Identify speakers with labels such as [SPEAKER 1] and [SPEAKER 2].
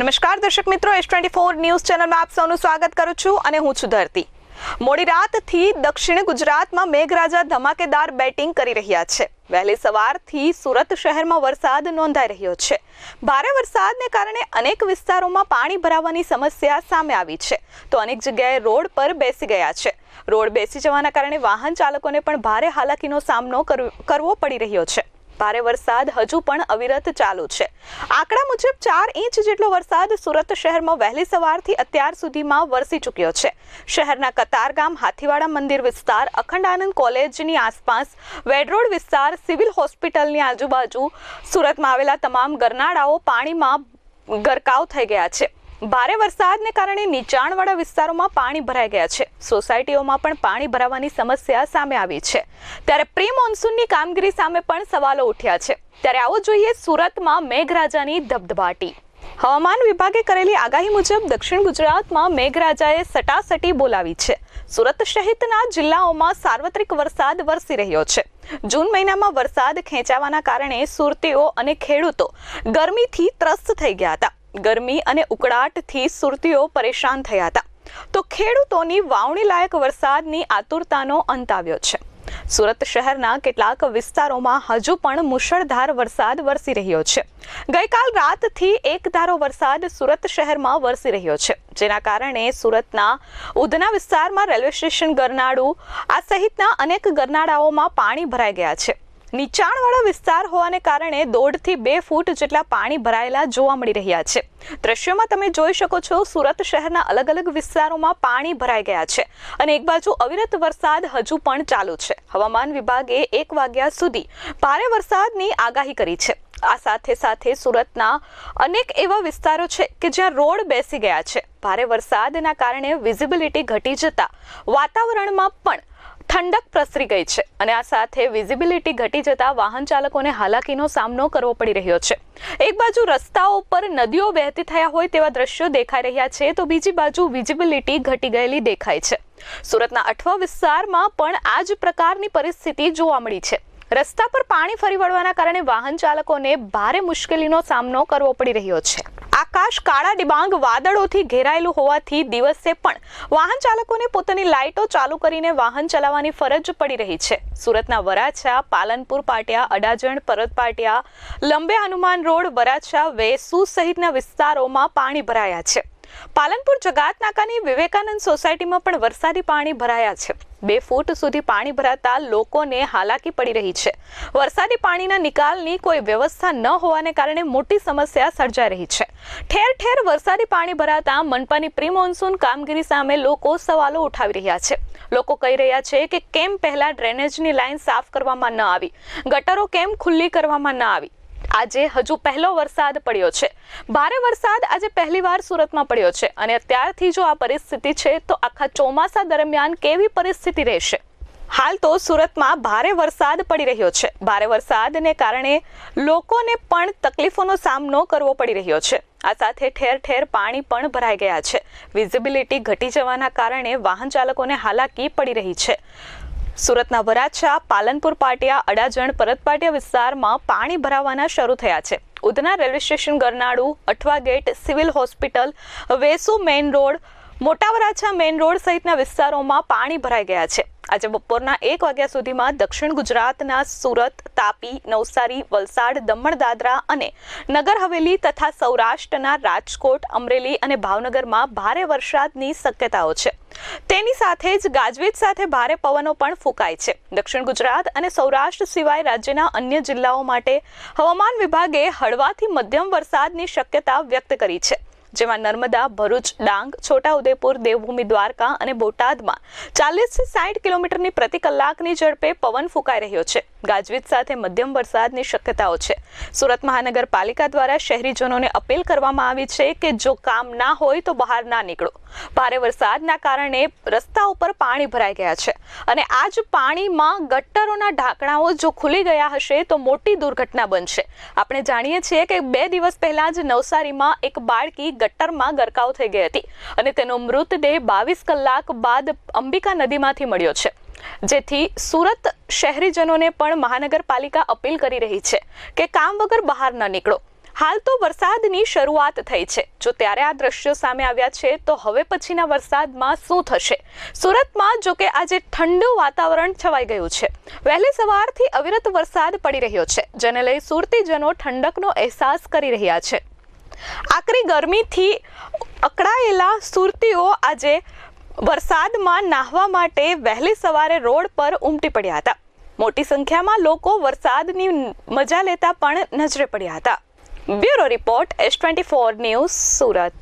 [SPEAKER 1] નમસ્કાર, દર્શક મિત્રો એસ ટ્વેન્ટી ફોર ન્યૂઝ ચેનલમાં આપ સૌનું સ્વાગત કરું છું અને હું છું ધરતી. મોડી રાતથી દક્ષિણ ગુજરાતમાં મેઘરાજા ધમાકેદાર બેટિંગ કરી રહ્યા છે. વહેલી સવારથી સુરત શહેરમાં વરસાદ નોંધાઈ રહ્યો છે. ભારે વરસાદને કારણે અનેક વિસ્તારોમાં પાણી ભરાવાની સમસ્યા સામે આવી છે. તો અનેક જગ્યાએ રોડ પર બેસી ગયા છે. રોડ બેસી જવાના કારણે વાહન ચાલકોને પણ ભારે હાલાકીનો સામનો કરવો પડી રહ્યો છે. ભારે વરસાદ હજુ પણ અવિરત ચાલુ છે. આંકડા મુજબ ચાર ઇંચ જેટલો વરસાદ સુરત શહેરમાં વહેલી સવારથી અત્યાર સુધીમાં વરસી ચૂક્યો છે. શહેરના કતારગામ હાથીવાડા મંદિર વિસ્તાર, અખંડ આનંદ કોલેજની આસપાસ વેડરોડ વિસ્તાર, સિવિલ હોસ્પિટલની આજુબાજુ સુરતમાં આવેલા તમામ ગરનાળાઓ પાણીમાં ગરકાવ થઈ ગયા છે. ભારે વરસાદને કારણે નીચાણવાળા વિસ્તારોમાં પાણી ભરાઈ ગયા છે. સોસાયટીઓમાં પણ પાણી ભરાવાની સમસ્યા સામે આવી છે. ત્યારે પ્રી મોન્સૂનની કામગીરી સામે પણ સવાલો ઉઠ્યા છે. ત્યારે આવો જોઈએ સુરતમાં મેઘરાજાની ધબધબાટી. હવામાન વિભાગે કરેલી આગાહી મુજબ દક્ષિણ ગુજરાતમાં મેઘરાજાએ સટાસટી બોલાવી છે. સુરત સહિતના જિલ્લાઓમાં સાર્વત્રિક વરસાદ વરસી રહ્યો છે. જૂન મહિનામાં વરસાદ ખેંચાવાના કારણે સુરતીઓ અને ખેડૂતો ગરમીથી ત્રસ્ત થઈ ગયા હતા. ગરમી અને ઉકળાટથી સુરતીઓ પરેશાન થયા હતા. તો ખેડૂતોની વાવણી લાયક વરસાદની આતુરતાનો અંત આવ્યો છે. સુરત શહેરના કેટલાક વિસ્તારોમાં હજુ પણ મુશળધાર વરસાદ વરસી રહ્યો છે. ગઈકાલ રાતથી એક ધારો વરસાદ સુરત શહેરમાં વરસી રહ્યો છે. જેના કારણે સુરતના ઉધના વિસ્તારમાં રેલવે સ્ટેશન ગરનાળું, આ સહિતના અનેક ગરનાળાઓમાં પાણી ભરાઈ ગયા છે. નીચાણવાળા વિસ્તાર હોવાને કારણે દોઢથી બે ફૂટ જેટલા પાણી ભરાયેલા જોવા મળી રહ્યા છે. દ્રશ્યમાં તમે જોઈ શકો છો, સુરત શહેરના અલગ અલગ વિસ્તારોમાં પાણી ભરાઈ ગયા છે અને એક બાજુ અવિરત વરસાદ હજુ પણ ચાલુ છે. હવામાન વિભાગે એક વાગ્યા સુધી ભારે વરસાદની આગાહી કરી છે. આ સાથે સાથે સુરતના અનેક એવા વિસ્તારો છે કે જ્યાં રોડ બેસી ગયા છે. ભારે વરસાદના કારણે વિઝિબિલિટી ઘટી જતા વાતાવરણમાં પણ ઠંડક પ્રસરી ગઈ છે અને આ સાથે વિઝિબિલિટી ઘટી જતા વાહન ચાલકોને હાલાકીનો સામનો કરવો પડી રહ્યો છે. એક બાજુ રસ્તાઓ પર નદીઓ વહેતી થયા હોય તેવા દ્રશ્યો દેખાઈ રહ્યા છે, તો બીજી બાજુ વિઝિબિલિટી ઘટી ગયેલી દેખાય છે. સુરતના અઠવા વિસ્તારમાં પણ આ જ પ્રકારની પરિસ્થિતિ જોવા મળી છે. રસ્તા પર પાણી ફરી વળવાના કારણે વાહન ચાલકોને ભારે મુશ્કેલીનો સામનો કરવો પડી રહ્યો છે. આકાશ કાળા ડિબાંગ વાદળોથી ઘેરાયેલું હોવાથી દિવસે પણ વાહન ચાલકોને પોતાની લાઇટો ચાલુ કરીને વાહન ચલાવવાની ફરજ પડી રહી છે. સુરતના વરાછા, પાલનપુર પાટિયા, અડાજણ, પરત પાટિયા, લંબે હનુમાન રોડ, વરાછા, વેસુ સહિતના વિસ્તારોમાં પાણી ભરાયા છે. પાલનપુર જગાત નાકાની વિવેકાનંદ સોસાયટીમાં પણ વરસાદી પાણી ભરાયા છે. બે ફૂટ સુધી પાણી ભરાતા લોકોને હાલાકી પડી રહી છે. વરસાદી પાણીના નિકાલની કોઈ વ્યવસ્થા ન હોવાને કારણે મોટી સમસ્યા સર્જાઈ રહી છે. ઠેર ઠેર વરસાદી પાણી ભરાતા મનપાની પ્રી મોન્સૂન કામગીરી સામે લોકો સવાલો ઉઠાવી રહ્યા છે. લોકો કહી રહ્યા છે કે કેમ પહેલા ડ્રેનેજની લાઈન સાફ કરવામાં ન આવી? ગટરો કેમ ખુલ્લી કરવામાં ન આવી? આજે હજુ પહેલો વરસાદ પડ્યો છે. ભારે વરસાદ આજે પહેલીવાર સુરતમાં પડ્યો છે અને અત્યારથી જો આ પરિસ્થિતિ છે તો આખા ચોમાસા દરમિયાન કેવી પરિસ્થિતિ રહેશે? હાલ તો સુરતમાં ભારે વરસાદ પડી રહ્યો છે. ભારે વરસાદને કારણે લોકોને પણ તકલીફોનો સામનો કરવો પડી રહ્યો છે. આ સાથે ઠેર ઠેર પાણી પણ ભરાઈ ગયા છે. વિઝિબિલિટી ઘટી જવાના કારણે વાહન ચાલકોને હાલાકી પડી રહી છે. સુરતના વરાછા, પાલનપુર પાટિયા, અડાજણ પરતપાટિયા વિસ્તારમાં પાણી ભરાવાના શરૂ થયા છે. Udhna railway station ગરનાળુ, Athwa gate, civil hospital, Vesu main road, Mota Varachha main road સહિતના વિસ્તારોમાં પાણી ભરાઈ ગયા છે. આજે બપોરના એક વાગ્યા સુધીમાં દક્ષિણ ગુજરાતના સુરત, તાપી, નવસારી, વલસાડ, દમણ, દાદરા અને નગર હવેલી તથા સૌરાષ્ટ્રના રાજકોટ, અમરેલી અને ભાવનગરમાં ભારે વરસાદની શક્યતાઓ છે. તેની સાથે જ ગાજવીજ સાથે ભારે પવનો પણ ફૂંકાય છે. દક્ષિણ ગુજરાત અને સૌરાષ્ટ્ર સિવાય રાજ્યના અન્ય જિલ્લાઓ માટે હવામાન વિભાગે હળવાથી મધ્યમ વરસાદની શક્યતા વ્યક્ત કરી છે. જેમાં નર્મદા, ભરૂચ, ડાંગ, છોટાઉદેપુર, દેવભૂમિ, દ્વારકા અને બોટાદમાં ચાલીસથી સાઠ કિલોમીટરની પ્રતિ કલાકની ઝડપે પવન ફૂંકાઈ રહ્યો છે. ગાજવીજ સાથે મધ્યમ વરસાદની શક્યતાઓ છે. સુરત મહાનગરપાલિકા દ્વારા શહેરીજનોને અપીલ કરવામાં આવી છે કે જો કામ ના હોય તો બહાર ના નીકળો. ભારે વરસાદના કારણે રસ્તા ઉપર પાણી ભરાઈ ગયા છે અને આ જ પાણીમાં ગટ્ટરોના ઢાંકણાઓ જો ખુલી ગયા હશે તો મોટી દુર્ઘટના બનશે. આપણે જાણીએ છીએ કે બે દિવસ પહેલા જ નવસારીમાં એક બાળકી ગટ્ટરમાં ગરકાવ થઈ ગઈ હતી અને તેનો મૃતદેહ બાવીસ કલાક બાદ અંબિકા નદીમાંથી મળ્યો છે. જેથી સુરત શહેરીજનોને પણ મહાનગરપાલિકા અપીલ કરી રહી છે કે કામ વગર બહાર ન નીકળો. હાલ તો વરસાદની શરૂઆત થઈ છે. જો ત્યારે આ દ્રશ્યો સામે આવ્યા છે, તો હવે પછીના વરસાદમાં શું થશે? સુરતમાં જો કે આજે ઠંડુ વાતાવરણ છવાઈ ગયું છે. વહેલી સવારથી અવિરત વરસાદ પડી રહ્યો છે, જેને લઈ સુરતીજનો ઠંડકનો અહેસાસ કરી રહ્યા છે. આકરી ગરમીથી અકળાયેલા સુરતીઓ આજે વરસાદમાં નાહવા માટે વહેલી સવારે રોડ પર ઉમટી પડ્યા હતા. મોટી સંખ્યામાં લોકો વરસાદની મજા લેતા પણ નજરે પડ્યા હતા. Bureau report S twenty four news Surat.